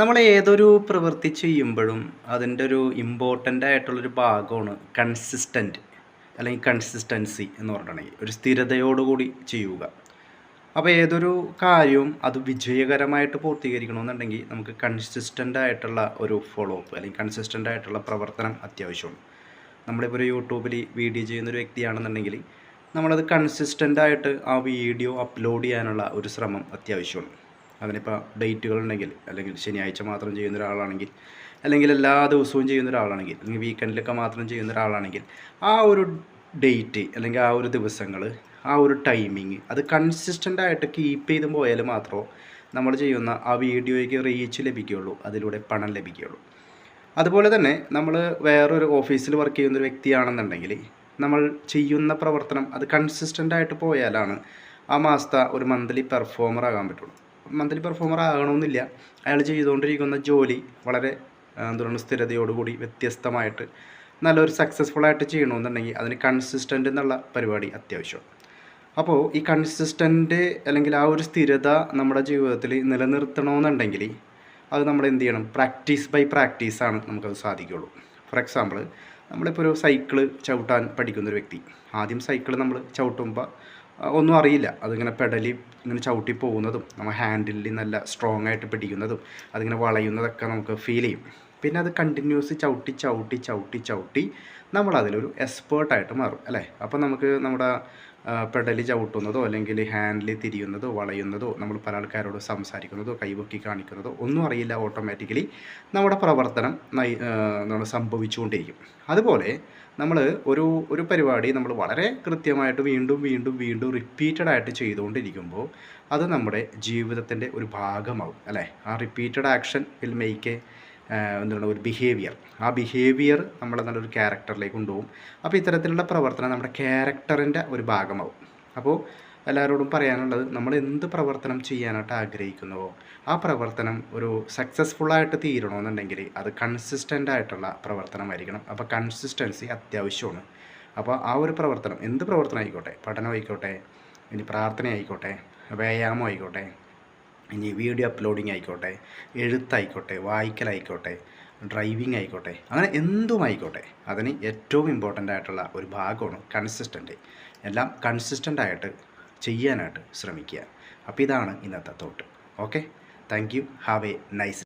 നമ്മൾ ഏതൊരു പ്രവൃത്തി ചെയ്യുമ്പോഴും അതിന്റെ ഒരു ഇമ്പോർട്ടന്റ് ആയിട്ടുള്ളൊരു ഭാഗമാണ് കൺസിസ്റ്റന്റ് അല്ലെങ്കിൽ കൺസിസ്റ്റൻസി എന്ന് പറഞ്ഞിട്ടുണ്ടെങ്കിൽ ഒരു സ്ഥിരതയോടുകൂടി ചെയ്യുക. അപ്പോൾ ഏതൊരു കാര്യവും അത് വിജയകരമായിട്ട് പൂർത്തീകരിക്കണമെന്നുണ്ടെങ്കിൽ നമുക്ക് കൺസിസ്റ്റന്റ് ആയിട്ടുള്ള ഒരു ഫോളോ അപ്പ് അല്ലെങ്കിൽ കൺസിസ്റ്റന്റ് ആയിട്ടുള്ള പ്രവർത്തനം അത്യാവശ്യമാണ്. നമ്മളിപ്പോൾ ഒരു യൂട്യൂബിൽ വീഡിയോ ചെയ്യുന്ന ഒരു വ്യക്തിയാണെന്നുണ്ടെങ്കിൽ നമ്മളത് കൺസിസ്റ്റന്റ് ആയിട്ട് ആ വീഡിയോ അപ്ലോഡ് ചെയ്യാനുള്ള ഒരു ശ്രമം അത്യാവശ്യമാണ്. അതിനിപ്പോൾ ഡേറ്റുകൾ ഉണ്ടെങ്കിൽ അല്ലെങ്കിൽ ശനിയാഴ്ച മാത്രം ചെയ്യുന്ന ഒരാളാണെങ്കിൽ അല്ലെങ്കിൽ എല്ലാ ദിവസവും ചെയ്യുന്ന ഒരാളാണെങ്കിൽ അല്ലെങ്കിൽ വീക്കെൻഡിലൊക്കെ മാത്രം ചെയ്യുന്ന ഒരാളാണെങ്കിൽ ആ ഒരു ഡേറ്റ് അല്ലെങ്കിൽ ആ ഒരു ദിവസങ്ങൾ ആ ഒരു ടൈമിങ് അത് കൺസിസ്റ്റന്റ് ആയിട്ട് കീപ്പ് ചെയ്ത് പോയാൽ മാത്രമേ നമ്മൾ ചെയ്യുന്ന ആ വീഡിയോയ്ക്ക് റീച്ച് ലഭിക്കുകയുള്ളൂ അതിലൂടെ പണം ലഭിക്കുകയുള്ളൂ. അതുപോലെ തന്നെ നമ്മൾ വേറൊരു ഓഫീസിൽ വർക്ക് ചെയ്യുന്ന ഒരു വ്യക്തിയാണെന്നുണ്ടെങ്കിൽ നമ്മൾ ചെയ്യുന്ന പ്രവർത്തനം അത് കൺസിസ്റ്റന്റ് ആയിട്ട് പോയാലാണ് ആ മാസത്തെ ഒരു മന്ത്ലി പെർഫോമർ ആകാൻ പറ്റുള്ളൂ. മന്ത്ലി പെർഫോമർ ആകണമെന്നില്ല. അയാൾ ചെയ്തുകൊണ്ടിരിക്കുന്ന ജോലി വളരെ എന്തുകൊണ്ട് സ്ഥിരതയോടുകൂടി വ്യത്യസ്തമായിട്ട് നല്ലൊരു സക്സസ്ഫുൾ ആയിട്ട് ചെയ്യണമെന്നുണ്ടെങ്കിൽ അതിന് കൺസിസ്റ്റന്റ് എന്നുള്ള പരിപാടി അത്യാവശ്യമാണ്. അപ്പോൾ ഈ കൺസിസ്റ്റന്റ് അല്ലെങ്കിൽ ആ ഒരു സ്ഥിരത നമ്മുടെ ജീവിതത്തിൽ നിലനിർത്തണമെന്നുണ്ടെങ്കിൽ അത് നമ്മൾ എന്ത് ചെയ്യണം? പ്രാക്ടീസ് ബൈ പ്രാക്ടീസാണ് നമുക്കത് സാധിക്കുകയുള്ളൂ. ഫോർ എക്സാമ്പിൾ നമ്മളിപ്പോൾ ഒരു സൈക്കിൾ ചവിട്ടാൻ പഠിക്കുന്നൊരു വ്യക്തി. ആദ്യം സൈക്കിൾ നമ്മൾ ചവിട്ടുമ്പോൾ ഒന്നും അറിയില്ല. അതിങ്ങനെ പെടലി ഇങ്ങനെ ചവിട്ടി പോകുന്നതും നമ്മൾ ഹാൻഡിലിൽ നല്ല സ്ട്രോങ് ആയിട്ട് പിടിക്കുന്നതും അതിങ്ങനെ വളയുന്നതൊക്കെ നമുക്ക് ഫീൽ ചെയ്യും. പിന്നെ അത് കണ്ടിന്യൂസ് ചവിട്ടി ചവിട്ടി ചവിട്ടി ചവിട്ടി നമ്മൾ അതിലൊരു എക്സ്പേർട്ടായിട്ട് മാറും അല്ലേ? അപ്പോൾ നമുക്ക് നമ്മുടെ പെഡലി ചവിട്ടുന്നതോ അല്ലെങ്കിൽ ഹാൻഡിൽ തിരിയുന്നതോ വളയുന്നതോ നമ്മൾ പല ആൾക്കാരോട് സംസാരിക്കുന്നതോ കൈവക്കി കാണിക്കുന്നതോ ഒന്നും അറിയില്ല ഓട്ടോമാറ്റിക്കലി നമ്മുടെ പ്രവർത്തനം നമ്മൾ സംഭവിച്ചുകൊണ്ടിരിക്കും അതുപോലെ നമ്മൾ ഒരു ഒരു പരിപാടി നമ്മൾ വളരെ കൃത്യമായിട്ട് വീണ്ടും വീണ്ടും വീണ്ടും റിപ്പീറ്റഡ് ആയിട്ട് ചെയ്തുകൊണ്ടിരിക്കുമ്പോൾ അത് നമ്മുടെ ജീവിതത്തിന്റെ ഒരു ഭാഗമാവും അല്ലേ? ആ repeated action will make a എന്താണ് ഒരു ബിഹേവിയർ ആ ബിഹേവിയർ നമ്മളെ നല്ലൊരു ക്യാരക്ടറിലേക്ക് കൊണ്ടുപോകും. അപ്പോൾ ഇത്തരത്തിലുള്ള പ്രവർത്തനം നമ്മുടെ ക്യാരക്ടറിന്റെ ഒരു ഭാഗമാവും. അപ്പോൾ എല്ലാവരോടും പറയാനുള്ളത് നമ്മൾ എന്ത് പ്രവർത്തനം ചെയ്യാനായിട്ട് ആഗ്രഹിക്കുന്നുവോ ആ പ്രവർത്തനം ഒരു സക്സസ്ഫുള്ളായിട്ട് തീരണമെന്നുണ്ടെങ്കിൽ അത് കൺസിസ്റ്റന്റ് ആയിട്ടുള്ള പ്രവർത്തനമായിരിക്കണം അപ്പോൾ കൺസിസ്റ്റൻസി അത്യാവശ്യമാണ്. അപ്പോൾ ആ ഒരു പ്രവർത്തനം എന്ത് പ്രവർത്തനം ആയിക്കോട്ടെ? പഠനം ആയിക്കോട്ടെ ഇനി പ്രാർത്ഥന ആയിക്കോട്ടെ വ്യായാമം ആയിക്കോട്ടെ ഇനി വീഡിയോ അപ്ലോഡിങ് ആയിക്കോട്ടെ എഴുത്തായിക്കോട്ടെ വായിക്കലായിക്കോട്ടെ ഡ്രൈവിംഗ് ആയിക്കോട്ടെ അങ്ങനെ എന്തും ആയിക്കോട്ടെ അതിന് ഏറ്റവും ഇമ്പോർട്ടന്റ് ആയിട്ടുള്ള ഒരു ഭാഗമാണ് കൺസിസ്റ്റന്റ് എല്ലാം കൺസിസ്റ്റന്റ് ആയിട്ട് ചെയ്യാനായിട്ട് ശ്രമിക്കുക. അപ്പോൾ ഇതാണ് ഇന്നത്തെ thought okay thank you have a nice